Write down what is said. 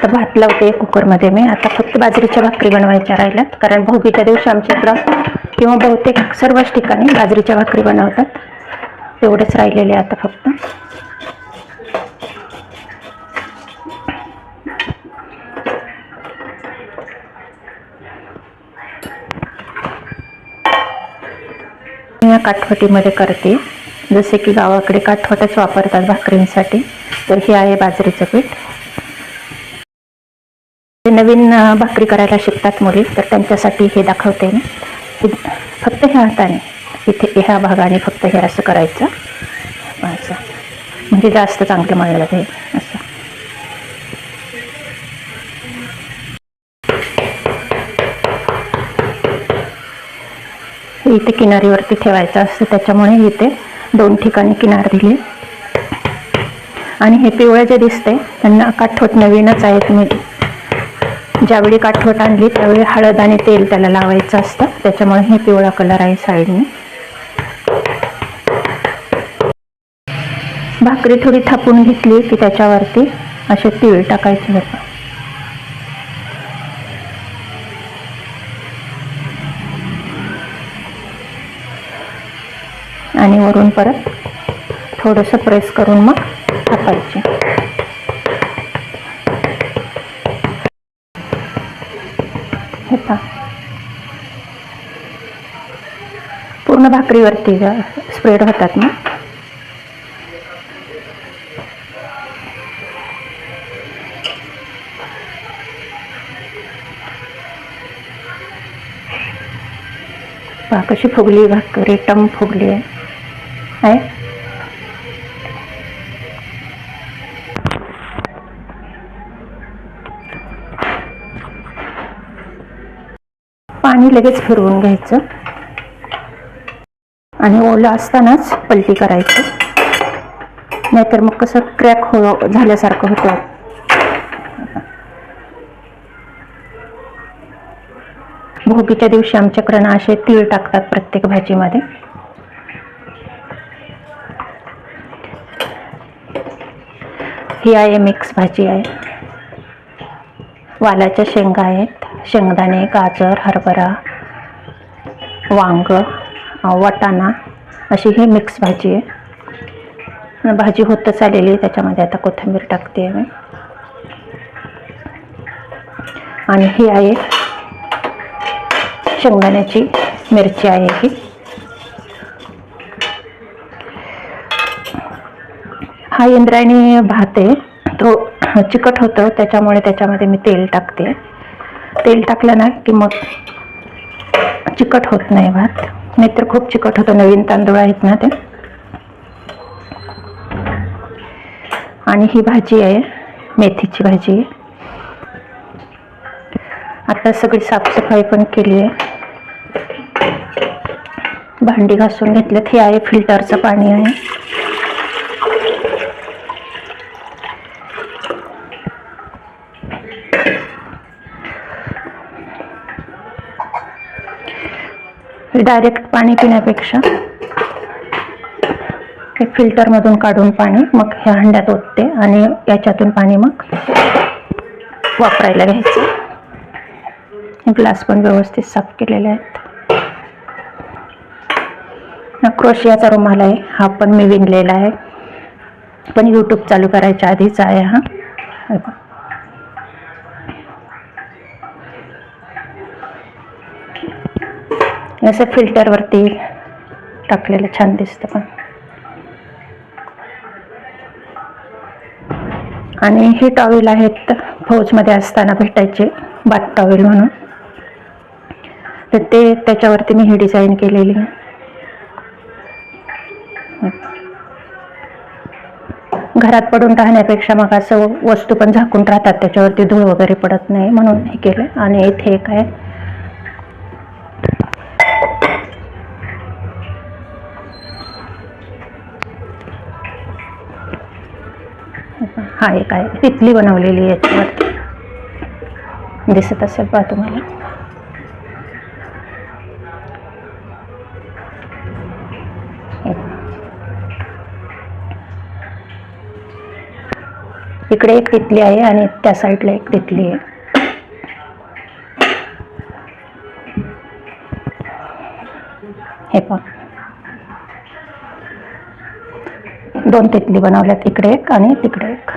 आता भात लावते कुकरमध्ये मी. आता फक्त बाजरीच्या भाकरी बनवायच्या राहिल्यात. कारण भोगीच्या दिवशी आमच्या इकडं किंवा बहुतेक सर्वच ठिकाणी बाजरीच्या भाकरी बनवतात. तेवढेच राहिलेले आता फक्त. मी या काठवटीमध्ये करते. जसे की गावाकडे काठवटच वापरतात भाकरींसाठी तर हे आहे बाजरीचं पीठ. जे नवीन भाकरी करायला शिकतात मुली तर त्यांच्यासाठी हे दाखवते मी. फक्त ह्या हाताने इथे ह्या भागाने फक्त हे असं करायचं. असं. म्हणजे जास्त चांगलं मळलं ते असं. इथे किनारीवरती ठेवायचं असतं. त्याच्यामुळे इथे दोन ठिकाणी किनार दिली. आणि हे पिवळं जे दिसतंय त्यांना काठोट नवीनच आहेत मी ज्यावेळी काठवट आणली त्यावेळी हळद आणि तेल त्याला लावायचं असतं. त्याच्यामुळे हे पिवळा कलर आहे साईडने. भाकरी थोडी थापून घेतली की त्याच्यावरती असे तीळ टाकायचे होतं आणि वरून परत थोडंसं प्रेस करून मग थापायचे. पूर्ण भाकरीवरती स्प्रेड होतात ना. पहा कशी फुगली भाकरी टम फुगली. आहे? पाणी लगेच फिरवून घ्यायचं. आणि ओलं असतानाच पलटी करायची. नाहीतर मग कसं क्रॅक हो झाल्यासारखं होतं. भोगीच्या दिवशी आमच्याकडनं ना असे तीळ टाकतात प्रत्येक भाजीमध्ये. ही आहे मिक्स भाजी आहे. वालाच्या शेंगा आहेत. शेंगदाणे गाजर हरभरा वांग. वाटाणा अशी ही मिक्स भाजी आहे. भाजी होतच आलेली आहे त्याच्यामध्ये आता कोथिंबीर टाकते मी. आणि ही आहे शेंगदाण्याची मिरची आहे ही. हा इंद्रायणी भात आहे. तो चिकट होतं त्याच्यामुळे त्याच्यामध्ये मी तेल टाकते. तेल टाकलं ना की मग चिकट होत नाही भात. नाहीतर खूप चिकट होतं. नवीन तांदूळ आहेत ना ते. आणि ही भाजी आहे. मेथीची भाजी. आता सगळी साफसफाई पण केली आहे. भांडी घासून घेतलेत. हे आहे फिल्टरचं पाणी आहे. डायरेक्ट पाणी पिण्यापेक्षा हे फिल्टरमधून काढून पाणी मग ह्या हंड्यात ओतते आणि याच्यातून पाणी मग वापरायला घ्यायचं. हे ग्लास पण व्यवस्थित साफ केलेले आहेत. क्रोशियाचा रुमाल आहे हा पण मी विणलेला आहे. पण यूट्यूब चालू करायच्या आधीच आहे हा. जसं फिल्टरवरती टाकलेलं छान दिसतं पण. आणि हे टॉवेल आहेत फौजमध्ये असताना भेटायचे बात टॉवेल म्हणून. तर ते त्याच्यावरती मी ही डिझाईन केलेली. आहे घरात पडून राहण्यापेक्षा मग असं वस्तू पण झाकून राहतात त्याच्यावरती धूळ वगैरे पडत नाही म्हणून हे केलं. आणि इथे एक हा एक आहे. पितली बनवलेली आहे याच्यावरती दिसत असेल पहा तुम्हाला. हे. इकडे एक तिथली आहे आणि त्या साईडला एक तिथली आहे. हे पण दोन तिथली बनवल्यात इकडे एक आणि तिकडे एक.